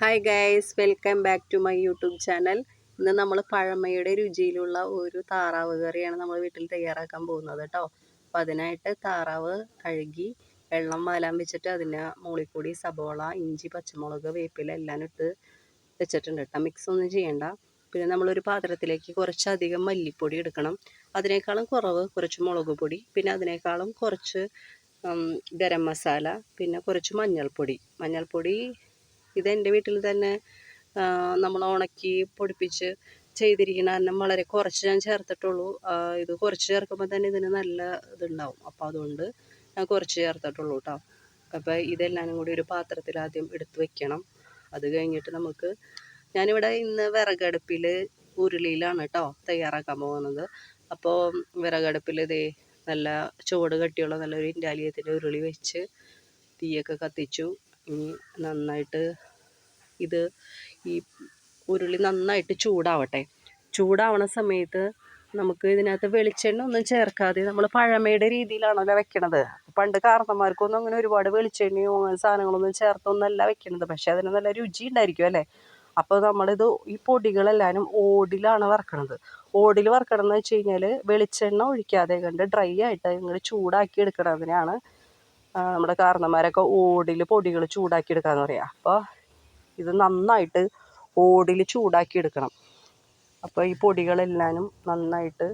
Hi guys welcome back to my YouTube channel ഇന്ന് നമ്മൾ പഴമയുടെ രുചിയിലുള്ള ഒരു താറാവ് കറിയാണ് നമ്മൾ വീട്ടിൽ തയ്യാറാക്കാൻ പോകുന്നത് കേട്ടോ അപ്പോൾ അതിനായിട്ട് താറാവ് കഴുകി വെള്ളം വാലാൻ വെച്ചിട്ട് അതിന്റെ മുകളിൽ കൂടി സബോള ഇഞ്ചി പച്ചമുളക് വേപ്പില എല്ലാം ഇട്ട് വെച്ചിട്ടുണ്ട് കേട്ടോ മിക്സ് ഒന്നും ചെയ്യണ്ട. പിന്നെ നമ്മളൊരു പാത്രത്തിലേക്ക് കുറച്ചധികം മല്ലിപ്പൊടി എടുക്കണം. അതിനേക്കാളും കുറവ് കുറച്ച് മുളക് പൊടി പിന്നെ അതിനേക്കാളും കുറച്ച് ഗരം മസാല പിന്നെ കുറച്ച് മഞ്ഞൾപ്പൊടി. മഞ്ഞൾപ്പൊടി ഇത് എന്റെ വീട്ടിൽ തന്നെ നമ്മൾ ഉണക്കി പൊടിപ്പിച്ച് ചെയ്തിരിക്കുന്ന അന്നം വളരെ കുറച്ച് ഞാൻ ചേർത്തിട്ടുള്ളൂ. ഇത് കുറച്ച് ചേർക്കുമ്പോൾ തന്നെ ഇതിന് നല്ല ഇതുണ്ടാവും. അപ്പോൾ അതുകൊണ്ട് ഞാൻ കുറച്ച് ചേർത്തിട്ടുള്ളൂ കേട്ടോ അപ്പോൾ ഇതെല്ലാം കൂടി ഒരു പാത്രത്തിൽ ആദ്യം എടുത്ത് വെക്കണം. അത് കഴിഞ്ഞിട്ട് നമുക്ക് ഞാനിവിടെ ഇന്ന് വിറകടുപ്പിൽ ഉരുളിയിലാണ് കേട്ടോ തയ്യാറാക്കാൻ പോകുന്നത്. അപ്പോൾ വിറകടുപ്പിൽ ഇതേ നല്ല ചുവട് കട്ടിയുള്ള നല്ലൊരു ഇൻഡാലിയത്തിന്റെ ഉരുളി വെച്ച് തീയൊക്കെ കത്തിച്ചു. ഇനി നന്നായിട്ട് ഇത് ഈ ഉരുളി നന്നായിട്ട് ചൂടാവട്ടെ. ചൂടാവണ സമയത്ത് നമുക്ക് ഇതിനകത്ത് വെളിച്ചെണ്ണ ഒന്നും ചേർക്കാതെ നമ്മൾ പഴമയുടെ രീതിയിലാണല്ലോ വെക്കണത്? പണ്ട് കാരണന്മാർക്കൊന്നും അങ്ങനെ ഒരുപാട് വെളിച്ചെണ്ണയോ അങ്ങനെ സാധനങ്ങളൊന്നും ചേർത്തൊന്നല്ല വെക്കണത്. പക്ഷെ അതിന് നല്ല രുചി ഉണ്ടായിരിക്കും അല്ലേ? അപ്പോൾ നമ്മളിത് ഈ പൊടികളെല്ലാവരും ഓടിലാണ് വറക്കണത്. ഓടിൽ വറക്കണം എന്ന് വെച്ച് കഴിഞ്ഞാൽ വെളിച്ചെണ്ണ ഒഴിക്കാതെ കണ്ട് ഡ്രൈ ആയിട്ട് നിങ്ങൾ ചൂടാക്കി എടുക്കണതിനാണ് നമ്മുടെ കാരണന്മാരൊക്കെ ഓടിൽ പൊടികൾ ചൂടാക്കി എടുക്കാന്ന് പറയുക അപ്പോൾ ഇത് നന്നായിട്ട് ഓടിൽ ചൂടാക്കി എടുക്കണം. അപ്പോൾ ഈ പൊടികളെല്ലാനും നന്നായിട്ട്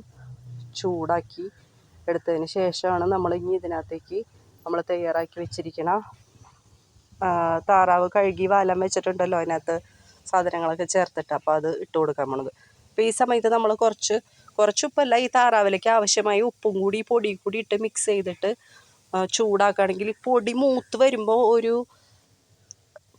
ചൂടാക്കി എടുത്തതിന് ശേഷമാണ് നമ്മൾ ഇനി ഇതിനകത്തേക്ക് നമ്മൾ തയ്യാറാക്കി വെച്ചിരിക്കണ താറാവ് കഴുകി വാലം വെച്ചിട്ടുണ്ടല്ലോ അതിനകത്ത് സാധനങ്ങളൊക്കെ ചേർത്തിട്ട് അപ്പോൾ അത് ഇട്ട് കൊടുക്കാൻ പോണത്. അപ്പോൾ ഈ സമയത്ത് നമ്മൾ കുറച്ച് കുറച്ച് ഉപ്പല്ല ഈ താറാവിലേക്ക് ആവശ്യമായ ഉപ്പും കൂടി പൊടിയും പൊടി കൂടി ഇട്ട് മിക്സ് ചെയ്തിട്ട് ചൂടാക്കുകയാണെങ്കിൽ പൊടി മൂത്ത് വരുമ്പോൾ ഒരു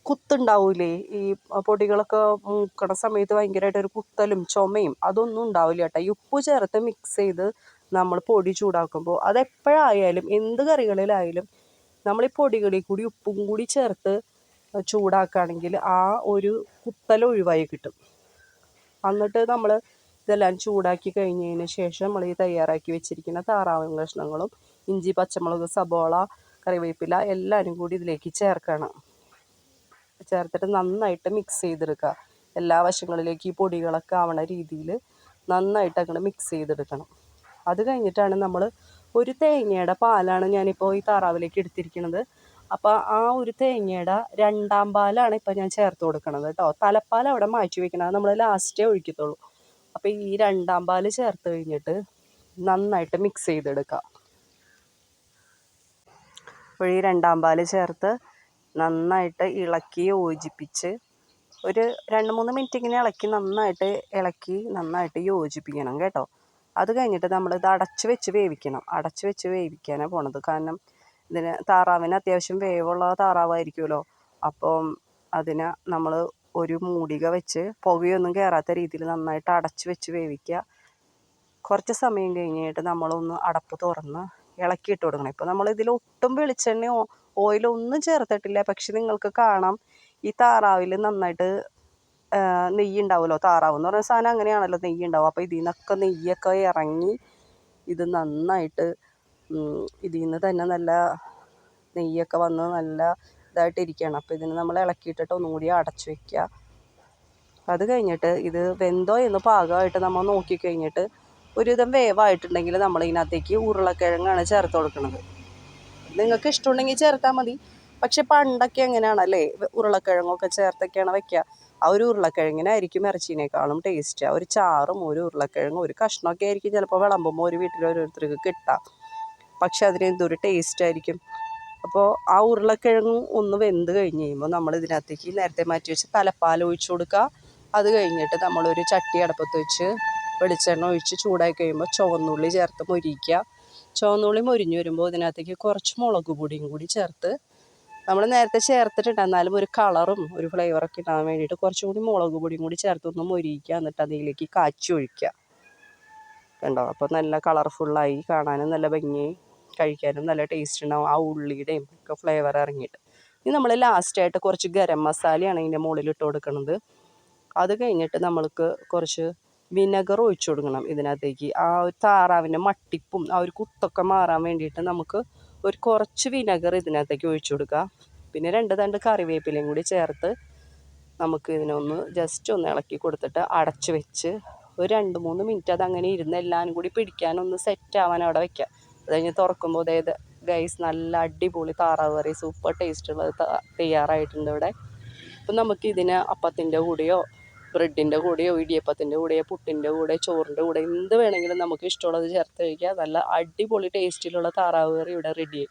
കുത്തുണ്ടാവൂലേ? ഈ പൊടികളൊക്കെ മൂക്കണ സമയത്ത് ഭയങ്കരമായിട്ട് ഒരു കുത്തലും ചുമയും അതൊന്നും ഉണ്ടാവില്ല കേട്ടോ. ഈ ഉപ്പ് ചേർത്ത് മിക്സ് ചെയ്ത് നമ്മൾ പൊടി ചൂടാക്കുമ്പോൾ അതെപ്പോഴായാലും എന്ത് കറികളിലായാലും നമ്മൾ ഈ പൊടികളിൽ കൂടി ഉപ്പും കൂടി ചേർത്ത് ചൂടാക്കുകയാണെങ്കിൽ ആ ഒരു കുത്തൽ ഒഴിവായി കിട്ടും. എന്നിട്ട് നമ്മൾ ഇതെല്ലാം ചൂടാക്കി കഴിഞ്ഞതിന് ശേഷം നമ്മൾ ഈ തയ്യാറാക്കി വെച്ചിരിക്കുന്ന താറാവ് കഷ്ണങ്ങളും ഇഞ്ചി പച്ചമുളക് സബോള കറിവേപ്പില എല്ലാവരും കൂടി ഇതിലേക്ക് ചേർക്കണം. ചേർത്തിട്ട് നന്നായിട്ട് മിക്സ് ചെയ്തെടുക്കുക. എല്ലാ വശങ്ങളിലേക്ക് ഈ പൊടികളൊക്കെ ആവണ രീതിയിൽ നന്നായിട്ട് അങ്ങോട്ട് മിക്സ് ചെയ്തെടുക്കണം. അത് കഴിഞ്ഞിട്ടാണ് നമ്മൾ ഒരു തേങ്ങയുടെ പാലാണ് ഞാനിപ്പോൾ ഈ താറാവിലേക്ക് എടുത്തിരിക്കുന്നത് അപ്പോൾ ആ ഒരു തേങ്ങയുടെ രണ്ടാം പാലാണ് ഇപ്പോൾ ഞാൻ ചേർത്ത് കൊടുക്കണത് കേട്ടോ തലപ്പാൽ അവിടെ മാറ്റി വെക്കണം. അത് നമ്മൾ ലാസ്റ്റേ ഒഴിക്കത്തുള്ളൂ. അപ്പോൾ ഈ രണ്ടാം പാൽ ചേർത്ത് കഴിഞ്ഞിട്ട് നന്നായിട്ട് മിക്സ് ചെയ്തെടുക്കുക അപ്പോൾ ഈ രണ്ടാം പാൽ ചേർത്ത് നന്നായിട്ട് ഇളക്കി യോജിപ്പിച്ച് ഒരു രണ്ട് മൂന്ന് മിനിറ്റ് ഇങ്ങനെ ഇളക്കി നന്നായിട്ട് ഇളക്കി നന്നായിട്ട് യോജിപ്പിക്കണം കേട്ടോ. അത് കഴിഞ്ഞിട്ട് നമ്മൾ ഇത് അടച്ച് വെച്ച് വേവിക്കണം. അടച്ച് വെച്ച് വേവിക്കാനാണ് പോണത്. കാരണം ഇതിന് താറാവിന് അത്യാവശ്യം വേവുള്ള താറാവായിരിക്കുമല്ലോ. അപ്പം അതിന് നമ്മൾ ഒരു മൂടിക വെച്ച് പുകയൊന്നും കയറാത്ത രീതിയിൽ നന്നായിട്ട് അടച്ച് വെച്ച് വേവിക്കുക. കുറച്ച് സമയം കഴിഞ്ഞിട്ട് നമ്മളൊന്ന് അടപ്പ് തുറന്ന് ഇളക്കിയിട്ട് കൊടുക്കണം. ഇപ്പോൾ നമ്മൾ ഇതിൽ ഒട്ടും വെളിച്ചെണ്ണയോ ഓയിലോ ഒന്നും ചേർത്തിട്ടില്ല. പക്ഷെ നിങ്ങൾക്ക് കാണാം ഈ താറാവിൽ നന്നായിട്ട് നെയ്യ് ഉണ്ടാവുമല്ലോ. താറാവ് എന്ന് പറയുന്ന സാധനം അങ്ങനെയാണല്ലോ നെയ്യ് ഉണ്ടാവും അപ്പോൾ ഇതിൽ നിന്നൊക്കെ നെയ്യൊക്കെ ഇറങ്ങി ഇത് നന്നായിട്ട് ഇതിൽ നിന്ന് തന്നെ നല്ല നെയ്യൊക്കെ വന്ന് നല്ല ഇതായിട്ട് ഇരിക്കുകയാണ് അപ്പോൾ ഇതിന് നമ്മൾ ഇളക്കിയിട്ടിട്ട് ഒന്നുകൂടി അടച്ചു വയ്ക്കുക അത് കഴിഞ്ഞിട്ട് ഇത് വെന്തോ എന്ന് പാകമായിട്ട് നമ്മൾ നോക്കി കഴിഞ്ഞിട്ട് ഒരുവിധം വേവായിട്ടുണ്ടെങ്കിൽ നമ്മൾ ഇതിനകത്തേക്ക് ഉരുളക്കിഴങ്ങാണ് ചേർത്ത് കൊടുക്കുന്നത്. നിങ്ങൾക്ക് ഇഷ്ടമുണ്ടെങ്കിൽ ചേർത്താൽ മതി. പക്ഷെ പണ്ടൊക്കെ എങ്ങനെയാണല്ലേ ഉരുളക്കിഴങ്ങൊക്കെ ചേർത്തൊക്കെയാണ് വെക്കുക. ആ ഒരു ഉരുളക്കിഴങ്ങിനായിരിക്കും ഇറച്ചീനേക്കാളും ടേസ്റ്റ് ആ ഒരു ചാറും ഒരു ഉരുളക്കിഴങ്ങും ഒരു കഷ്ണമൊക്കെ ആയിരിക്കും ചിലപ്പോൾ വിളമ്പുമ്പോൾ ഒരു വീട്ടിൽ ഓരോരുത്തർക്ക് കിട്ടുക പക്ഷെ അതിന് എന്തൊരു ടേസ്റ്റ് ആയിരിക്കും. അപ്പോൾ ആ ഉരുളക്കിഴങ്ങും ഒന്ന് വെന്ത് കഴിഞ്ഞ് കഴിയുമ്പോൾ നമ്മൾ ഇതിനകത്തേക്ക് നേരത്തെ മാറ്റി വെച്ച് തലപ്പാൽ ഒഴിച്ചു കൊടുക്കുക. അത് കഴിഞ്ഞിട്ട് നമ്മളൊരു ചട്ടി അടപ്പത്ത് വെച്ച് വെളിച്ചെണ്ണ ഒഴിച്ച് ചൂടായി കഴിയുമ്പോൾ ചുവന്നുള്ളി ചേർത്ത് മൊരിക്കുക. ചുവന്നുള്ളി മൊരിഞ്ഞു വരുമ്പോൾ ഇതിനകത്തേക്ക് കുറച്ച് മുളക് പൊടിയും കൂടി ചേർത്ത് നമ്മൾ നേരത്തെ ചേർത്തിട്ടുണ്ട്. എന്നാലും ഒരു കളറും ഒരു ഫ്ലേവറൊക്കെ ഇടാൻ വേണ്ടിയിട്ട് കുറച്ചും കൂടി മുളക് പൊടിയും കൂടി ചേർത്ത് ഒന്ന് മൊരിയിക്കുക. എന്നിട്ട് അതിലേക്ക് കാച്ചി ഒഴിക്കുക. കണ്ടോ? അപ്പോൾ നല്ല കളർഫുള്ളായി കാണാനും നല്ല ഭംഗിയായി കഴിക്കാനും നല്ല ടേസ്റ്റ് ഉണ്ടാവും. ആ ഉള്ളിയുടെയും ഒക്കെ ഫ്ലേവർ ഇറങ്ങിയിട്ട്. ഇനി നമ്മൾ ലാസ്റ്റായിട്ട് കുറച്ച് ഗരം മസാലയാണ് ഇതിന്റെ മുകളിൽ ഇട്ട് കൊടുക്കുന്നത് അത് കഴിഞ്ഞിട്ട് നമ്മൾക്ക് കുറച്ച് വിനെഗർ ഒഴിച്ചു കൊടുക്കണം ഇതിനകത്തേക്ക്. ആ ഒരു താറാവിന്റെ മട്ടിപ്പും ആ ഒരു കുത്തൊക്കെ മാറാൻ വേണ്ടിയിട്ട് നമുക്ക് ഒരു കുറച്ച് വിനെഗർ ഇതിനകത്തേക്ക് ഒഴിച്ചു കൊടുക്കുക പിന്നെ രണ്ട് തണ്ട് കറിവേപ്പിലയും കൂടി ചേർത്ത് നമുക്ക് ഇതിനൊന്ന് ജസ്റ്റ് ഒന്ന് ഇളക്കി കൊടുത്തിട്ട് അടച്ചു വെച്ച് ഒരു രണ്ട് മൂന്ന് മിനിറ്റ് അത് അങ്ങനെ ഇരുന്ന് എല്ലാവരും കൂടി പിടിക്കാനൊന്ന് സെറ്റ് ആവാൻ അവിടെ വെക്കാം. അത് കഴിഞ്ഞ് തുറക്കുമ്പോൾ അതായത് ഗൈസ് നല്ല അടിപൊളി താറാവ് കറി സൂപ്പർ ടേസ്റ്റുള്ളത് തയ്യാറായിട്ടുണ്ട് ഇവിടെ. അപ്പം നമുക്ക് ഇതിന് അപ്പത്തിന്റെ കൂടെയോ ബ്രെഡിന്റെ കൂടെയോ ഇടിയപ്പത്തിന്റെ കൂടെയോ പുട്ടിന്റെ കൂടെ ചോറിന്റെ കൂടെ എന്ത് വേണമെങ്കിലും നമുക്ക് ഇഷ്ടമുള്ളത് ചേർത്ത് കഴിക്കാം. നല്ല അടിപൊളി ടേസ്റ്റിലുള്ള താറാവ് കറി ഇവിടെ റെഡിയായി